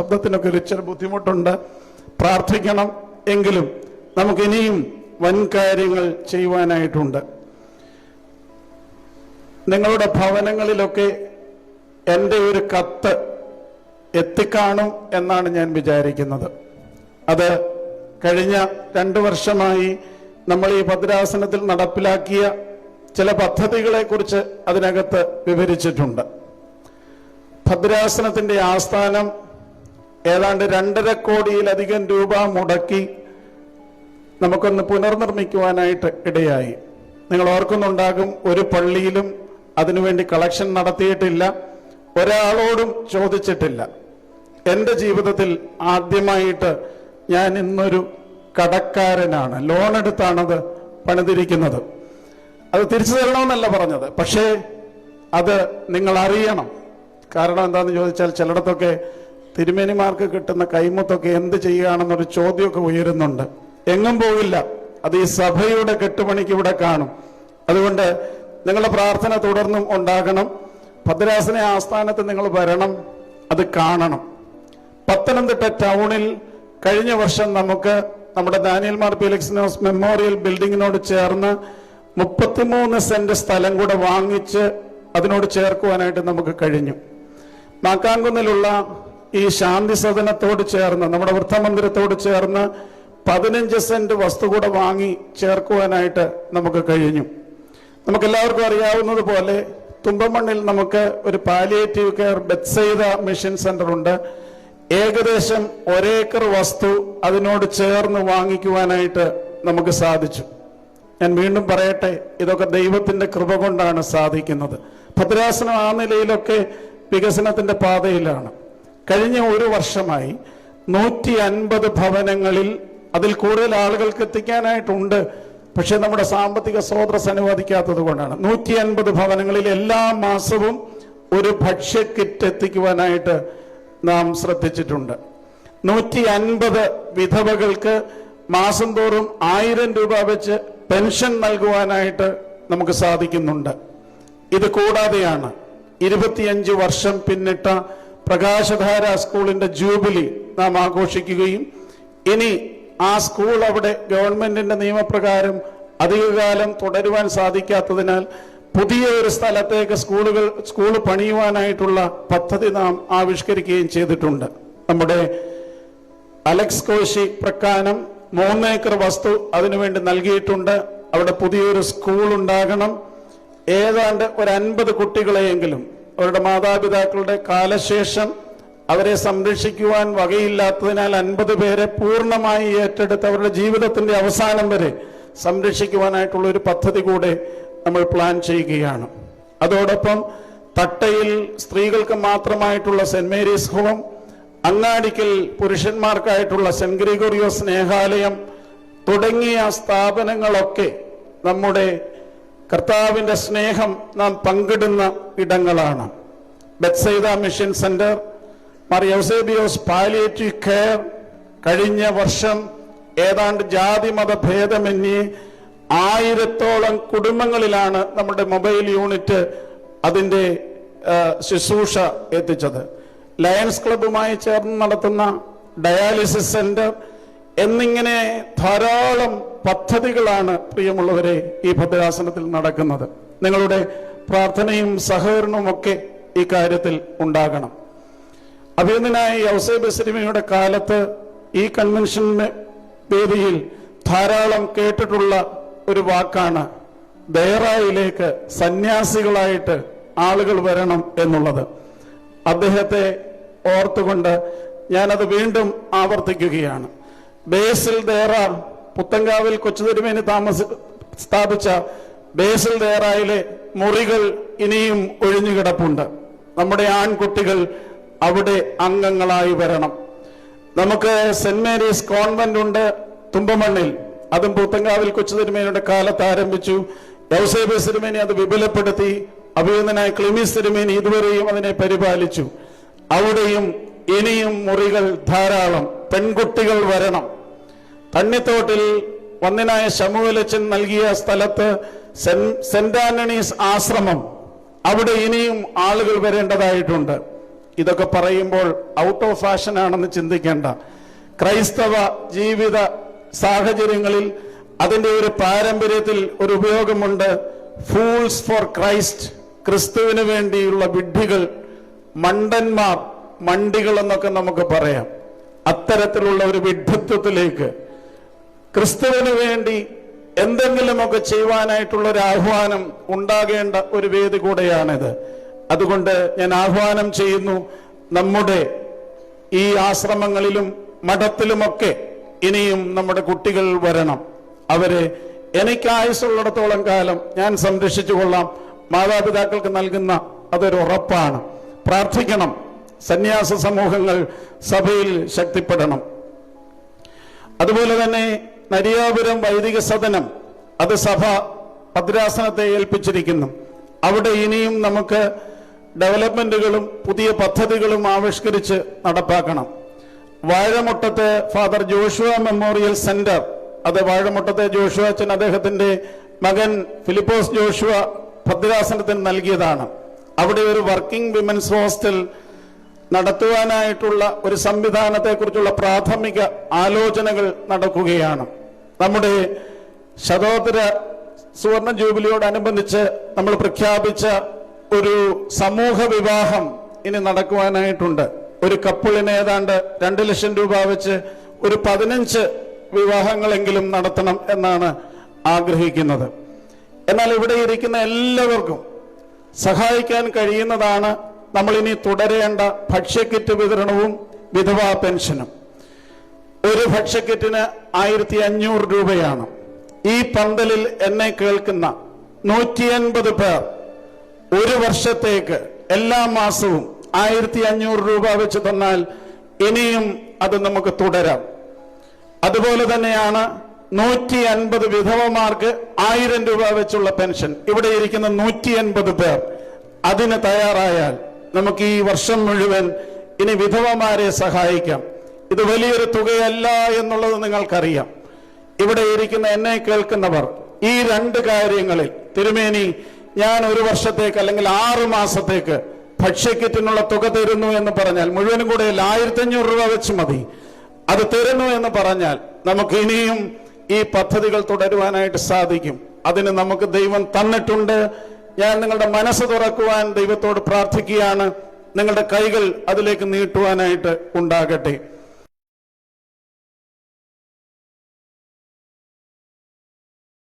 ശബ്ദത്തിനൊക്കെ ഒരു ഇച്ചിരി ബുദ്ധിമുട്ടുണ്ട്. പ്രാർത്ഥിക്കണം എങ്കിലും നമുക്ക് ഇനിയും വൻ കാര്യങ്ങൾ ചെയ്യുവാനായിട്ടുണ്ട്. നിങ്ങളുടെ ഭവനങ്ങളിലൊക്കെ എന്റെ ഒരു കത്ത് എത്തിക്കാണും എന്നാണ് ഞാൻ വിചാരിക്കുന്നത്. അത് കഴിഞ്ഞ രണ്ട് വർഷമായി നമ്മൾ ഈ ഭദ്രാസനത്തിൽ നടപ്പിലാക്കിയ ചില പദ്ധതികളെ കുറിച്ച് അതിനകത്ത് വിവരിച്ചിട്ടുണ്ട്. ഭദ്രാസനത്തിന്റെ ആസ്ഥാനം ഏതാണ്ട് രണ്ടര കോടിയിലധികം രൂപ മുടക്കി നമുക്കൊന്ന് പുനർനിർമ്മിക്കുവാനായിട്ട് ഇടയായി. നിങ്ങൾ ഓർക്കുന്നുണ്ടാകും ഒരു പള്ളിയിലും അതിനുവേണ്ടി കളക്ഷൻ നടത്തിയിട്ടില്ല ഒരാളോടും ചോദിച്ചിട്ടില്ല. എന്റെ ജീവിതത്തിൽ ആദ്യമായിട്ട് ഞാൻ ഇന്നൊരു കടക്കാരനാണ് ലോൺ എടുത്താണത് പണിതിരിക്കുന്നത്. അത് തിരിച്ചു തരണമെന്നല്ല പറഞ്ഞത് പക്ഷേ അത് നിങ്ങൾ അറിയണം കാരണം എന്താണെന്ന് ചോദിച്ചാൽ ചിലയിടത്തൊക്കെ തിരുമേനിമാർക്ക് കിട്ടുന്ന കൈമുത്തൊക്കെ എന്ത് ചെയ്യുകയാണെന്നൊരു ചോദ്യമൊക്കെ ഉയരുന്നുണ്ട്. എങ്ങും പോവില്ല. അത് ഈ സഭയുടെ കെട്ടുപണിക്ക് ഇവിടെ കാണും. അതുകൊണ്ട് നിങ്ങളുടെ പ്രാർത്ഥന തുടർന്നും ഉണ്ടാകണം. ഭദ്രാസന ആസ്ഥാനത്ത് നിങ്ങൾ വരണം. അത് കാണണം. പത്തനംതിട്ട ടൗണിൽ കഴിഞ്ഞ വർഷം നമുക്ക് നമ്മുടെ ദാനിയൽ മാർ പീലക്സിനോസ് മെമ്മോറിയൽ ബിൽഡിങ്ങിനോട് ചേർന്ന് മുപ്പത്തിമൂന്ന് സെന്റ് സ്ഥലം കൂടെ വാങ്ങിച്ച് അതിനോട് ചേർക്കുവാനായിട്ട് നമുക്ക് കഴിഞ്ഞു. നാക്കാങ്കുന്നിലുള്ള ഈ ശാന്തി സദനത്തോട് ചേർന്ന് നമ്മുടെ വൃദ്ധമന്ദിരത്തോട് ചേർന്ന് പതിനഞ്ച് സെന്റ് വസ്തു കൂടെ വാങ്ങി ചേർക്കുവാനായിട്ട് നമുക്ക് കഴിഞ്ഞു. നമുക്കെല്ലാവർക്കും അറിയാവുന്നത് പോലെ തുമ്പമണ്ണിൽ നമുക്ക് ഒരു palliative care Bethsaida mission centre ഉണ്ട്. ഏകദേശം ഒരേക്കർ വസ്തു അതിനോട് ചേർന്ന് വാങ്ങിക്കുവാനായിട്ട് നമുക്ക് സാധിച്ചു. ഞാൻ വീണ്ടും പറയട്ടെ ഇതൊക്കെ ദൈവത്തിന്റെ കൃപ കൊണ്ടാണ് സാധിക്കുന്നത്. ഭദ്രാസനം ആ നിലയിലൊക്കെ വികസനത്തിന്റെ പാതയിലാണ്. കഴിഞ്ഞ ഒരു വർഷമായി നൂറ്റി അൻപത് ഭവനങ്ങളിൽ അതിൽ കൂടുതൽ ആളുകൾക്ക് എത്തിക്കാനായിട്ടുണ്ട്. പക്ഷെ നമ്മുടെ സാമ്പത്തിക സ്രോതസ് അനുവദിക്കാത്തത് കൊണ്ടാണ്. നൂറ്റി അൻപത് ഭവനങ്ങളിൽ എല്ലാ മാസവും ഒരു ഭക്ഷ്യ കിറ്റ് എത്തിക്കുവാനായിട്ട് നാം ശ്രദ്ധിച്ചിട്ടുണ്ട്. നൂറ്റി അൻപത് വിധവകൾക്ക് മാസം തോറും ആയിരം രൂപ വെച്ച് പെൻഷൻ നൽകുവാനായിട്ട് നമുക്ക് സാധിക്കുന്നുണ്ട്. ഇത് കൂടാതെയാണ് ഇരുപത്തിയഞ്ച് വർഷം പിന്നിട്ട പ്രകാശധാര സ്കൂളിന്റെ ജൂബിലി നാം ആഘോഷിക്കുകയും ഇനി ആ സ്കൂൾ അവിടെ ഗവൺമെന്റിന്റെ നിയമപ്രകാരം അധികകാലം തുടരുവാൻ സാധിക്കാത്തതിനാൽ പുതിയ ഒരു സ്ഥലത്തേക്ക് സ്കൂളുകൾ സ്കൂൾ പണിയുവാനായിട്ടുള്ള പദ്ധതി നാം ആവിഷ്കരിക്കുകയും ചെയ്തിട്ടുണ്ട്. നമ്മുടെ അലക്സ് കോശി പ്രക്കാനം മൂന്നേക്കർ വസ്തു അതിനുവേണ്ടി നൽകിയിട്ടുണ്ട്. അവിടെ പുതിയൊരു സ്കൂൾ ഉണ്ടാകണം. ഏതാണ്ട് ഒരു അൻപത് കുട്ടികളെയെങ്കിലും അവരുടെ മാതാപിതാക്കളുടെ കാലശേഷം അവരെ സംരക്ഷിക്കുവാൻ വകയില്ലാത്തതിനാൽ അൻപത് പേരെ പൂർണമായി ഏറ്റെടുത്ത് അവരുടെ ജീവിതത്തിന്റെ അവസാനം വരെ സംരക്ഷിക്കുവാനായിട്ടുള്ള ഒരു പദ്ധതി കൂടെ നമ്മൾ പ്ലാൻ ചെയ്യുകയാണ്. അതോടൊപ്പം തട്ടയിൽ സ്ത്രീകൾക്ക് മാത്രമായിട്ടുള്ള സെന്റ് മേരീസ് ഹോം അങ്ങാടിക്കൽ പുരുഷന്മാർക്കായിട്ടുള്ള സെന്റ് ഗ്രിഗോറിയോ സ്നേഹാലയം തുടങ്ങിയ സ്ഥാപനങ്ങളൊക്കെ നമ്മുടെ കർത്താവിന്റെ സ്നേഹം നാം പങ്കിടുന്ന ഇടങ്ങളാണ്. ബെത്സൈദ മിഷൻ സെന്റർ മറിയോസേബിയോസ് യൗസേബിയോസ് പാലിയേറ്റീവ് കെയർ കഴിഞ്ഞ വർഷം ഏതാണ്ട് ജാതി മത ഭേദമന്യേ ആയിരത്തോളം കുടുംബങ്ങളിലാണ് നമ്മുടെ മൊബൈൽ യൂണിറ്റ് അതിന്റെ ശുശ്രൂഷ എത്തിച്ചത്. ലയൺസ് ക്ലബ്ബുമായി ചേർന്ന് നടത്തുന്ന ഡയാലിസിസ് സെന്റർ എന്നിങ്ങനെ ധാരാളം പദ്ധതികളാണ് പ്രിയമുള്ളവരെ ഈ ഭദ്രാസനത്തിൽ നടക്കുന്നത്. നിങ്ങളുടെ പ്രാർത്ഥനയും സഹകരണവും ഒക്കെ ഈ കാര്യത്തിൽ ഉണ്ടാകണം. അഭിനന്ദനായ യൗസേ ബസരിമയുടെ കാലത്ത് ഈ കൺവെൻഷന് വേദിയിൽ ധാരാളം കേട്ടിട്ടുള്ള ഒരു വാക്കാണ് ദയറായിലേക്ക് സന്യാസികളായിട്ട് ആളുകൾ വരണം എന്നുള്ളത്. അദ്ദേഹത്തെ ഓർത്തുകൊണ്ട് ഞാനത് വീണ്ടും ആവർത്തിക്കുകയാണ്. ബേസിൽ ദേറ പുത്തങ്കാവിൽ കൊച്ചുതിരുമേനി താമസ സ്ഥാപിച്ച ബേസിൽ ദേറായിലെ മുറികൾ ഇനിയും ഒഴിഞ്ഞുകിടപ്പുണ്ട് നമ്മുടെ ആൺകുട്ടികൾ അവിടെ അംഗങ്ങളായി വരണം. നമുക്ക് സെന്റ് മേരീസ് കോൺവെന്റ് ഉണ്ട് തുമ്പമണ്ണിൽ. അതും പൂത്തങ്കാവിൽ കൊച്ചുതിരുമേനിയുടെ കാലത്ത് ആരംഭിച്ചു. യൗസേബ് സിരുമേനി അത് വിപുലപ്പെടുത്തി. അഭിനന്ദനായ ക്ലിമീസ് തിരുമേനി ഇതുവരെയും അതിനെ പരിപാലിച്ചു. അവിടെയും ഇനിയും മുറികൾ ധാരാളം. പെൺകുട്ടികൾ വരണം. തണ്ണിത്തോട്ടിൽ വന്നിനായ ശമൂലച്ചൻ നൽകിയ സ്ഥലത്ത് സെന്റ് ആന്റണീസ് ആശ്രമം അവിടെ ഇനിയും ആളുകൾ വരേണ്ടതായിട്ടുണ്ട്. ഇതൊക്കെ പറയുമ്പോൾ ഔട്ട് ഓഫ് ഫാഷൻ ആണെന്ന് ചിന്തിക്കേണ്ട. ക്രൈസ്തവ ജീവിത സാഹചര്യങ്ങളിൽ അതിന്റെ ഒരു പാരമ്പര്യത്തിൽ ഒരു ഉപയോഗമുണ്ട്. ഫൂൾസ് ഫോർ ക്രൈസ്റ്റ് ക്രിസ്തുവിന് വേണ്ടിയുള്ള വിഡ്ഢികൾ മണ്ടന്മാർ മണ്ടികൾ എന്നൊക്കെ നമുക്ക് പറയാം. അത്തരത്തിലുള്ള ഒരു വിഡ്ഢിത്വത്തിലേക്ക് ക്രിസ്തുവിന് വേണ്ടി എന്തെങ്കിലുമൊക്കെ ചെയ്യുവാനായിട്ടുള്ള ഒരു ആഹ്വാനം ഉണ്ടാകേണ്ട ഒരു വേദി കൂടെയാണിത്. അതുകൊണ്ട് ഞാൻ ആഹ്വാനം ചെയ്യുന്നു നമ്മുടെ ഈ ആശ്രമങ്ങളിലും മഠത്തിലുമൊക്കെ ഇനിയും നമ്മുടെ കുട്ടികൾ വരണം. അവരെ എനിക്ക് ആയുസ്സുള്ളിടത്തോളം കാലം ഞാൻ സംരക്ഷിച്ചു കൊള്ളാം. മാതാപിതാക്കൾക്ക് നൽകുന്ന അതൊരു ഉറപ്പാണ്. പ്രാർത്ഥിക്കണം. സന്യാസ സമൂഹങ്ങൾ സഭയിൽ ശക്തിപ്പെടണം. അതുപോലെ തന്നെ നരിയാപുരം വൈദിക സദനം അത് സഭ ഭദ്രാസനത്തെ ഏൽപ്പിച്ചിരിക്കുന്നു. അവിടെ ഇനിയും നമുക്ക് ഡെവലപ്മെന്റുകളും പുതിയ പദ്ധതികളും ആവിഷ്കരിച്ച് നടപ്പാക്കണം. വാഴമുട്ടത്തെ ഫാദർ ജോഷുവ മെമ്മോറിയൽ സെന്റർ അത് വാഴമുട്ടത്തെ ജോഷുവ അച്ഛൻ അദ്ദേഹത്തിന്റെ മകൻ ഫിലിപ്പോസ് ജോഷുവ ഭദ്രാസനത്തിന് നൽകിയതാണ്. അവിടെ ഒരു വർക്കിംഗ് വിമൻസ് ഹോസ്റ്റൽ നടത്തുവാനായിട്ടുള്ള ഒരു സംവിധാനത്തെക്കുറിച്ചുള്ള പ്രാഥമിക ആലോചനകൾ നടക്കുകയാണ്. നമ്മുടെ ശതോത്തര സുവർണ ജൂബിലിയോടനുബന്ധിച്ച് നമ്മൾ പ്രഖ്യാപിച്ച ഒരു സമൂഹ വിവാഹം ഇനി നടക്കുവാനായിട്ടുണ്ട്. ഒരു കപ്പിളിന് ഏതാണ്ട് രണ്ട് ലക്ഷം രൂപ വെച്ച് ഒരു പതിനഞ്ച് വിവാഹങ്ങളെങ്കിലും നടത്തണം എന്നാണ് ആഗ്രഹിക്കുന്നത്. എന്നാൽ ഇവിടെ ഇരിക്കുന്ന എല്ലാവർക്കും സഹായിക്കാൻ കഴിയുന്നതാണ് നമ്മൾ ഇനി തുടരേണ്ട ഭക്ഷ്യക്കിറ്റ് വിതരണവും വിധവാ പെൻഷനും. ഒരു ഭക്ഷ്യക്കിറ്റിന് ആയിരത്തി അഞ്ഞൂറ് രൂപയാണ്. ഈ പന്തലിൽ എന്നെ കേൾക്കുന്ന നൂറ്റി അൻപത് പേർ ഒരു വർഷത്തേക്ക് എല്ലാ മാസവും ആയിരത്തി അഞ്ഞൂറ് രൂപ വെച്ച് തന്നാൽ ഇനിയും അത് നമുക്ക് തുടരാം. അതുപോലെ തന്നെയാണ് നൂറ്റി അൻപത് വിധവമാർക്ക് ആയിരം രൂപ വെച്ചുള്ള പെൻഷൻ. ഇവിടെ ഇരിക്കുന്ന നൂറ്റി അൻപത് പേർ അതിന് തയ്യാറായാൽ നമുക്ക് ഈ വർഷം മുഴുവൻ ഇനി വിധവമാരെ സഹായിക്കാം. ഇത് വലിയൊരു തുകയല്ല എന്നുള്ളത് നിങ്ങൾക്കറിയാം. ഇവിടെ ഇരിക്കുന്ന എന്നെ കേൾക്കുന്നവർ ഈ രണ്ട് കാര്യങ്ങളിൽ തിരുമേനി ഞാൻ ഒരു വർഷത്തേക്ക് അല്ലെങ്കിൽ ആറു മാസത്തേക്ക് ഭക്ഷ്യക്കിറ്റിനുള്ള തുക തരുന്നു എന്ന് പറഞ്ഞാൽ മുഴുവനും കൂടെ ആയിരത്തി അഞ്ഞൂറ് രൂപ വെച്ച് മതി. അത് തരുന്നു എന്ന് പറഞ്ഞാൽ നമുക്ക് ഇനിയും ഈ പദ്ധതികൾ തുടരുവാനായിട്ട് സാധിക്കും. അതിന് നമുക്ക് ദൈവം തന്നിട്ടുണ്ട്. ഞാൻ നിങ്ങളുടെ മനസ്സ് തുറക്കുവാൻ ദൈവത്തോട് പ്രാർത്ഥിക്കുകയാണ്. നിങ്ങളുടെ കൈകൾ അതിലേക്ക് നീട്ടുവാനായിട്ട് ഉണ്ടാകട്ടെ.